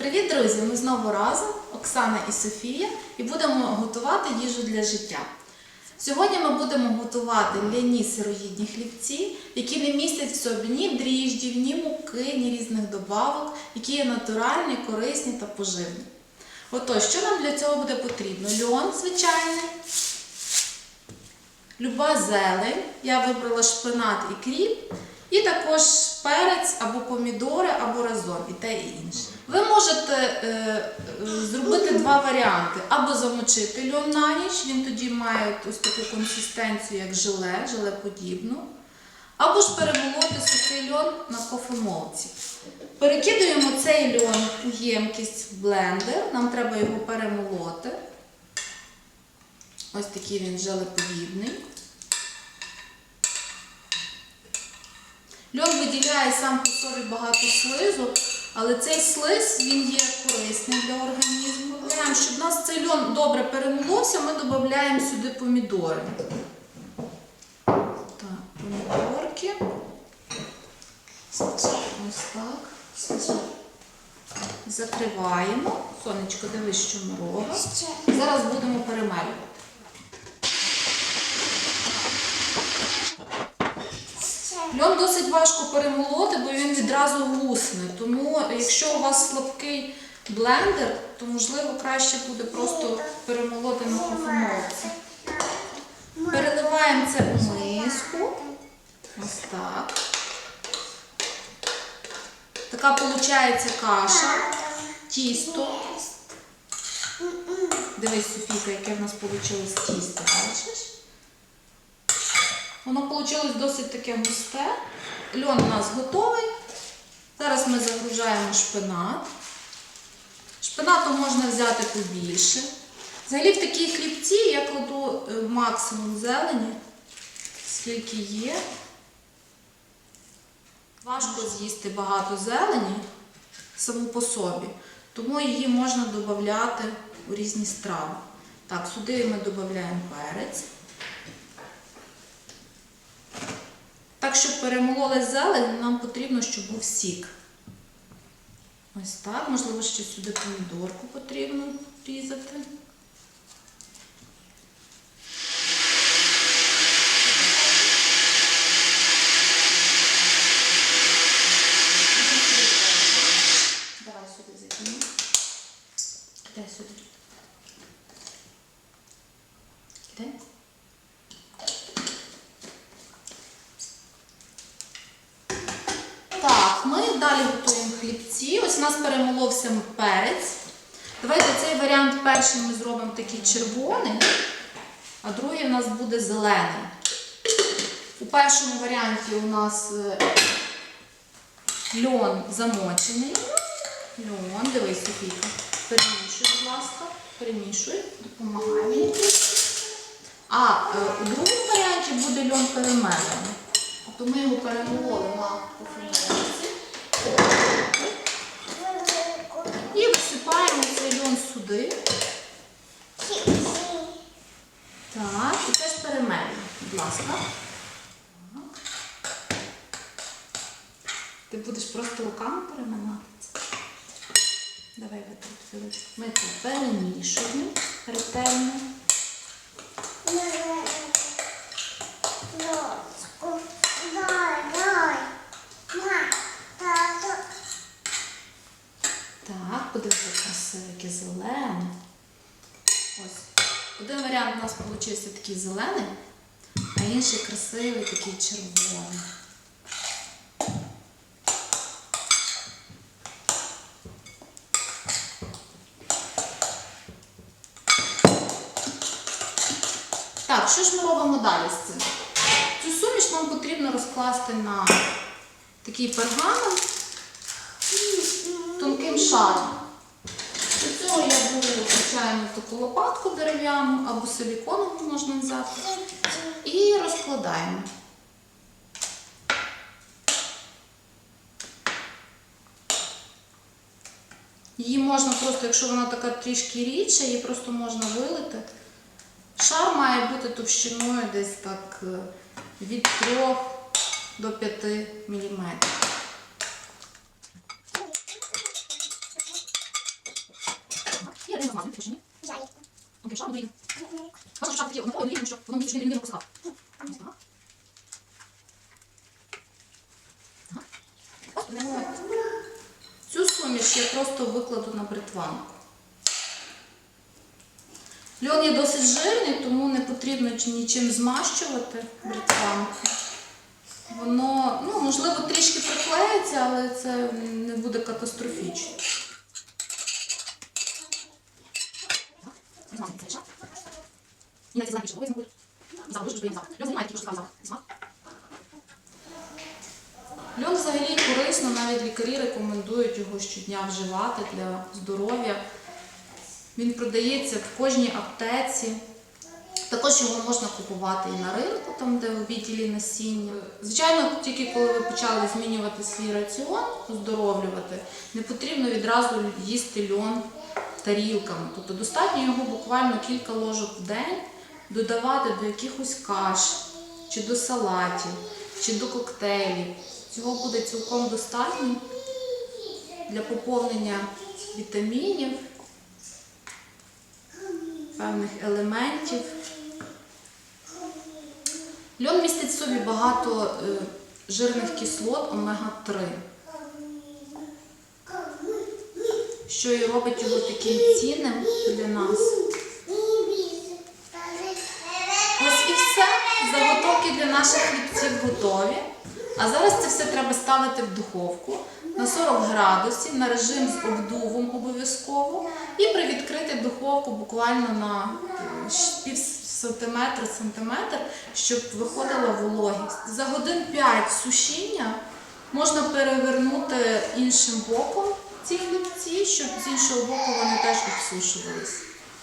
Привіт, друзі! Ми знову разом, Оксана і Софія, і будемо готувати їжу для життя. Сьогодні ми будемо готувати ляні сироїдні хлібці, які не містять в собі ні дріждів, ні муки, ні різних добавок, які є натуральні, корисні та поживні. Отож, що нам для цього буде потрібно? Льон звичайний, люба зелень, я вибрала шпинат і кріп, і також перець або помідори, або разом, і те і інше. Ви можете е, зробити два варіанти: або замочити льон на ніч, він тоді має ось таку консистенцію, як желе, желеподібну, або ж перемолоти сухий льон на кофемолці. Перекидуємо цей льон у ємкість в блендер, нам треба його перемолоти. Ось такий він желеподібний. Льон виділяє сам по собі багато слизу, але цей слиз він є корисним для організму. Щоб у нас цей льон добре перемоловся, ми додаємо сюди помідори. Так, помідорки. Ось так. Закриваємо. Сонечко, дивись, що робимо. Зараз будемо перемелювати. Льон досить важко перемолоти, бо він відразу гусне. Тому якщо у вас слабкий блендер, то можливо краще буде просто перемолоти на кофемолці. Переливаємо це у миску. Ось так. Така виходить каша, тісто. Дивись, Софійка, яке в нас вийшло тісто, бачиш? Воно вийшло досить таке густе. Льон у нас готовий. Зараз ми загружаємо шпинат. Шпинату можна взяти побільше. Взагалі в такі хлібці я кладу е, максимум зелені, скільки є. Важко з'їсти багато зелені саму по собі, тому її можна додати у різні страви. Так, сюди ми додаємо перець. Так, щоб перемололи зелень, нам потрібно, щоб був сік. Ось так. Можливо, ще сюди помідорку потрібно різати. Давай сюди закинемо. Дай сюди. Кидай. Так, ми далі хлібці. Ось у нас перемоловся перець. Давайте цей варіант перший ми зробимо такий червоний, а другий у нас буде зелений. У першому варіанті у нас е, льон замочений. Льон, дивись, Софійка. Перемішуй, будь ласка, перемішуй, допомагай мені. А е, у другому варіанті буде льон перемелений. Тобто ми його перемололи на кофемолці. І висипаємо цей льон сюди. Так, і теж перемелюємо, будь ласка. Ти будеш просто руками переминати це. Давай витрати. Ми це перемішуємо ретельно. Подивіться, красиве, яке зелене. Ось. Один варіант у нас вийшов такий зелений, а інший красивий, такий червоний. Так, що ж ми робимо далі з цим? Цю суміш нам потрібно розкласти на такий пергамент тонким шаром. Для цього я беру, звичайно, таку лопатку дерев'яну або силіконову можна взяти. І розкладаємо. Її можна просто, якщо вона така трішки рідша, її просто можна вилити. Шар має бути товщиною десь так е, від 3 до 5 мм. Змазуємо, також ні. Жарить. Окей, шар буде. Бачиш, шар такий однаковий, але що воно мені не. Ага. Ага. Цю суміш я просто викладу на бритванку. Льон є досить жирний, тому не потрібно нічим змащувати бритванку. Воно, ну, можливо, трішки приклеїться, але це не буде катастрофічно. Змазуємо цей шар. І на цей запах більше голови буде. Запах дуже приємний запах. Льон знімає такий запах. Смак. Льон взагалі корисно, навіть лікарі рекомендують його щодня вживати для здоров'я. Він продається в кожній аптеці. Також його можна купувати і на ринку, там де у відділі насіння. Звичайно, тільки коли ви почали змінювати свій раціон, оздоровлювати, не потрібно відразу їсти льон тарілками. Тобто достатньо його буквально кілька ложок в день додавати до якихось каш, чи до салатів, чи до коктейлів. Цього буде цілком достатньо для поповнення вітамінів, певних елементів. Льон містить в собі багато е, жирних кислот омега-3, що і робить його таким цінним для нас. Ось і все. Заготовки для наших хлібців готові. А зараз це все треба ставити в духовку на 40 градусів, на режим з обдувом обов'язково. І привідкрити духовку буквально на пів сантиметра, сантиметр, щоб виходила вологість. За годин 5 сушіння можна перевернути іншим боком ці хлібці, щоб з іншого боку вони теж обсушувались.